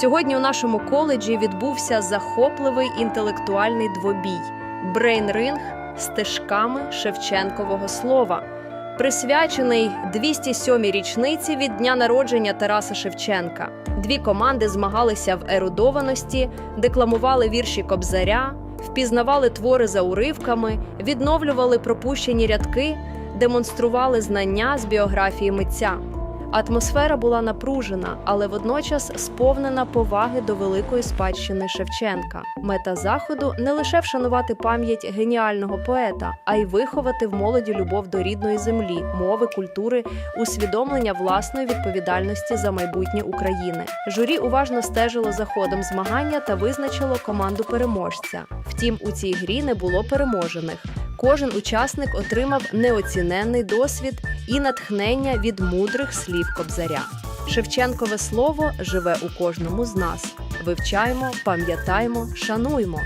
Сьогодні у нашому коледжі відбувся захопливий інтелектуальний двобій брейн-ринг стежками Шевченкового слова, присвячений 207-й річниці від дня народження Тараса Шевченка. Дві команди змагалися в ерудованості, декламували вірші Кобзаря, впізнавали твори за уривками, відновлювали пропущені рядки, демонстрували знання з біографії митця. Атмосфера була напружена, але водночас сповнена поваги до великої спадщини Шевченка. Мета заходу не лише вшанувати пам'ять геніального поета, а й виховати в молоді любов до рідної землі, мови, культури, усвідомлення власної відповідальності за майбутнє України. Журі уважно стежило за ходом змагання та визначило команду переможця. Втім, у цій грі не було переможених. Кожен учасник отримав неоціненний досвід і натхнення від мудрих слів Кобзаря. Шевченкове слово живе у кожному з нас. Вивчаємо, пам'ятаємо, шануймо.